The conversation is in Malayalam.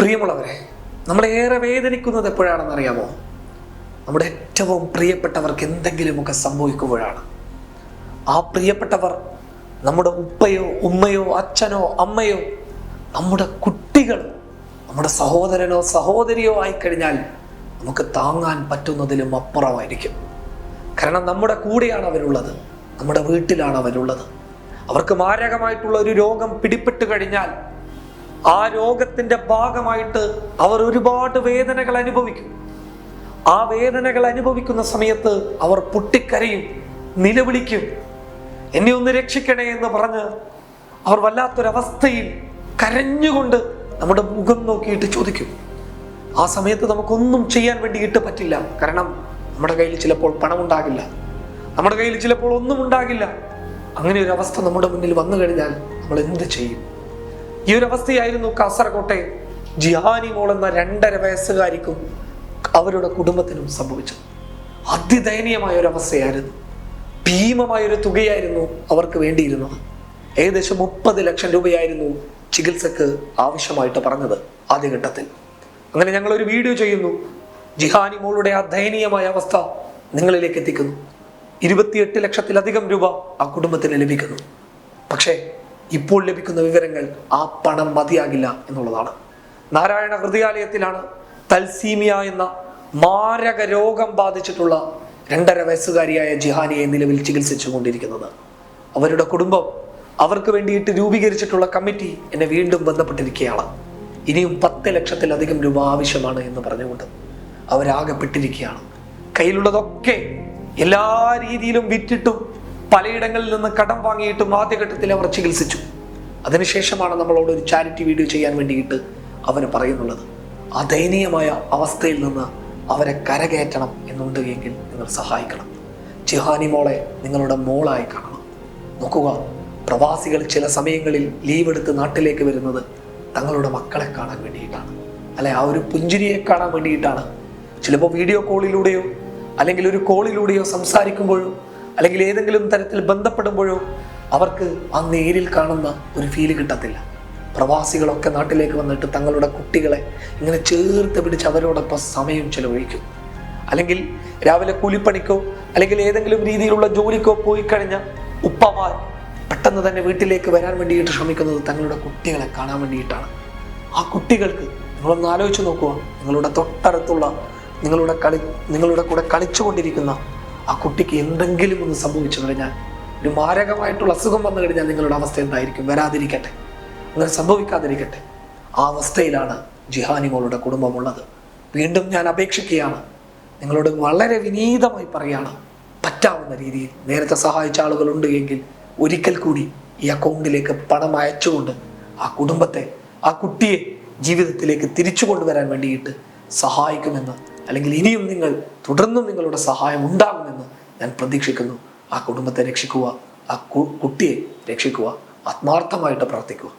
പ്രിയമുള്ളവരെ നമ്മളേറെ വേദനിക്കുന്നത് എപ്പോഴാണെന്ന് അറിയാമോ? നമ്മുടെ ഏറ്റവും പ്രിയപ്പെട്ടവർക്ക് എന്തെങ്കിലുമൊക്കെ സംഭവിക്കുമ്പോഴാണ്. ആ പ്രിയപ്പെട്ടവർ നമ്മുടെ ഉപ്പയോ ഉമ്മയോ അച്ഛനോ അമ്മയോ നമ്മുടെ കുട്ടികൾ നമ്മുടെ സഹോദരനോ സഹോദരിയോ ആയിക്കഴിഞ്ഞാൽ നമുക്ക് താങ്ങാൻ പറ്റുന്നതിലും അപ്പുറമായിരിക്കും. കാരണം നമ്മുടെ കൂടെയാണ് അവരുള്ളത് നമ്മുടെ വീട്ടിലാണ് അവരുള്ളത്. അവർക്ക് മാരകമായിട്ടുള്ള ഒരു രോഗം പിടിപെട്ട് കഴിഞ്ഞാൽ ആ രോഗത്തിന്റെ ഭാഗമായിട്ട് അവർ ഒരുപാട് വേദനകൾ അനുഭവിക്കും. ആ വേദനകൾ അനുഭവിക്കുന്ന സമയത്ത് അവർ പൊട്ടിക്കരയും നിലവിളിക്കും. എന്നെ ഒന്ന് രക്ഷിക്കണേ എന്ന് പറഞ്ഞ് അവർ വല്ലാത്തൊരവസ്ഥയിൽ കരഞ്ഞുകൊണ്ട് നമ്മുടെ മുഖം നോക്കിയിട്ട് ചോദിക്കും. ആ സമയത്ത് നമുക്കൊന്നും ചെയ്യാൻ വേണ്ടിയിട്ട് പറ്റില്ല. കാരണം നമ്മുടെ കയ്യിൽ ചിലപ്പോൾ പണം ഉണ്ടാകില്ല നമ്മുടെ കയ്യിൽ ചിലപ്പോൾ ഒന്നും ഉണ്ടാകില്ല. അങ്ങനെ ഒരു അവസ്ഥ നമ്മുടെ മുന്നിൽ വന്നു കഴിഞ്ഞാൽ നമ്മൾ എന്ത് ചെയ്യും? ഈ ഒരു അവസ്ഥയായിരുന്നു കാസർകോട്ടെ ജിഹാനി മോൾ എന്ന രണ്ടര വയസ്സുകാരിക്കും അവരുടെ കുടുംബത്തിനും സംഭവിച്ചത്. അതിദയനീയമായ ഒരു അവസ്ഥയായിരുന്നു ഭീമമായൊരു തുകയായിരുന്നു അവർക്ക് വേണ്ടിയിരുന്നത്. ഏകദേശം മുപ്പത് ലക്ഷം രൂപയായിരുന്നു ചികിത്സക്ക് ആവശ്യമായിട്ട് പറഞ്ഞത് ആദ്യഘട്ടത്തിൽ. അങ്ങനെ ഞങ്ങൾ ഒരു വീഡിയോ ചെയ്യുന്നു. ജിഹാനി മോളുടെ ആ ദയനീയമായ അവസ്ഥ നിങ്ങളിലേക്ക് എത്തിക്കുന്നു. ഇരുപത്തിയെട്ട് ലക്ഷത്തിലധികം രൂപ ആ കുടുംബത്തിന് ലഭിക്കുന്നു. പക്ഷേ ഇപ്പോൾ ലഭിക്കുന്ന വിവരങ്ങൾ ആ പണം മതിയാകില്ല എന്നുള്ളതാണ്. നാരായണ ഹൃദയാലയത്തിലാണ് തൽസീമിയ എന്ന മാരക രോഗം ബാധിച്ചിട്ടുള്ള രണ്ടര വയസ്സുകാരിയായ ജിഹാനിയെ നിലവിൽ ചികിത്സിച്ചു കൊണ്ടിരിക്കുന്നത്. അവരുടെ കുടുംബം അവർക്ക് വേണ്ടിയിട്ട് രൂപീകരിച്ചിട്ടുള്ള കമ്മിറ്റി എന്നെ വീണ്ടും ബന്ധപ്പെട്ടിരിക്കുകയാണ്. ഇനിയും പത്ത് ലക്ഷത്തിലധികം രൂപ ആവശ്യമാണ് എന്ന് പറഞ്ഞുകൊണ്ട് അവരാകെപ്പെട്ടിരിക്കുകയാണ് കയ്യിലുള്ളതൊക്കെ എല്ലാ രീതിയിലും വിറ്റിട്ടും പലയിടങ്ങളിൽ നിന്ന് കടം വാങ്ങിയിട്ടും ആദ്യഘട്ടത്തിൽ അവർ ചികിത്സിച്ചു. അതിനുശേഷമാണ് നമ്മളോട് ഒരു ചാരിറ്റി വീഡിയോ ചെയ്യാൻ വേണ്ടിയിട്ട് അവന് പറയുന്നുള്ളത്. ആ ദയനീയമായ അവസ്ഥയിൽ നിന്ന് അവരെ കരകയറ്റണം എന്നുണ്ടെങ്കിൽ നിങ്ങൾ സഹായിക്കണം. ജിഹാനി മോളെ നിങ്ങളുടെ മോളായി കാണണം. നോക്കുക പ്രവാസികൾ ചില സമയങ്ങളിൽ ലീവ് എടുത്ത് നാട്ടിലേക്ക് വരുന്നത് തങ്ങളുടെ മക്കളെ കാണാൻ വേണ്ടിയിട്ടാണ്. അല്ലെ ആ ഒരു പുഞ്ചിരിയെ കാണാൻ വേണ്ടിയിട്ടാണ്. ചിലപ്പോൾ വീഡിയോ കോളിലൂടെയോ അല്ലെങ്കിൽ ഒരു കോളിലൂടെയോ സംസാരിക്കുമ്പോഴോ അല്ലെങ്കിൽ ഏതെങ്കിലും തരത്തിൽ ബന്ധപ്പെടുമ്പോഴോ അവർക്ക് ആ നേരിൽ കാണുന്ന ഒരു ഫീൽ കിട്ടത്തില്ല. പ്രവാസികളൊക്കെ നാട്ടിലേക്ക് വന്നിട്ട് തങ്ങളുടെ കുട്ടികളെ ഇങ്ങനെ ചേർത്ത് പിടിച്ച് അവരോടൊപ്പം സമയം ചെലവഴിക്കും. അല്ലെങ്കിൽ രാവിലെ കൂലിപ്പണിക്കോ അല്ലെങ്കിൽ ഏതെങ്കിലും രീതിയിലുള്ള ജോലിക്കോ പോയി കഴിഞ്ഞ ഉപ്പമാർ പെട്ടെന്ന് തന്നെ വീട്ടിലേക്ക് വരാൻ വേണ്ടിയിട്ട് ശ്രമിക്കുന്നത് തങ്ങളുടെ കുട്ടികളെ കാണാൻ വേണ്ടിയിട്ടാണ്. ആ കുട്ടികൾക്ക് നിങ്ങളൊന്ന് ആലോചിച്ച് നോക്കുക നിങ്ങളുടെ തൊട്ടടുത്തുള്ള നിങ്ങളുടെ കളി നിങ്ങളുടെ കൂടെ കളിച്ചുകൊണ്ടിരിക്കുന്ന ആ കുട്ടിക്ക് എന്തെങ്കിലും ഒന്ന് സംഭവിച്ചു കഴിഞ്ഞാൽ ഒരു മാരകമായിട്ടുള്ള അസുഖം വന്നു കഴിഞ്ഞാൽ നിങ്ങളുടെ അവസ്ഥ എന്തായിരിക്കും? വരാതിരിക്കട്ടെ. അങ്ങനെ സംഭവിക്കാതിരിക്കട്ടെ. ആ അവസ്ഥയിലാണ് ജിഹാനിമോളുടെ കുടുംബമുള്ളത്. വീണ്ടും ഞാൻ അപേക്ഷിക്കുകയാണ്. നിങ്ങളോട് വളരെ വിനീതമായി പറയാണ് പറ്റാവുന്ന രീതിയിൽ നേരത്തെ സഹായിച്ച ആളുകൾ ആളുകളുണ്ട് എങ്കിൽ ഒരിക്കൽ കൂടി ഈ അക്കൗണ്ടിലേക്ക് പണം അയച്ചുകൊണ്ട് ആ കുടുംബത്തെ ആ കുട്ടിയെ ജീവിതത്തിലേക്ക് തിരിച്ചു കൊണ്ടുവരാൻ വേണ്ടിയിട്ട് സഹായിക്കുമെന്ന് അല്ലെങ്കിൽ ഇനിയും നിങ്ങൾ തുടർന്നും നിങ്ങളുടെ സഹായം ഉണ്ടാകുമെന്ന് ഞാൻ പ്രതീക്ഷിക്കുന്നു. ആ കുടുംബത്തെ രക്ഷിക്കുക ആ കുട്ടിയെ രക്ഷിക്കുക ആത്മാർത്ഥമായിട്ട് പ്രാർത്ഥിക്കുക.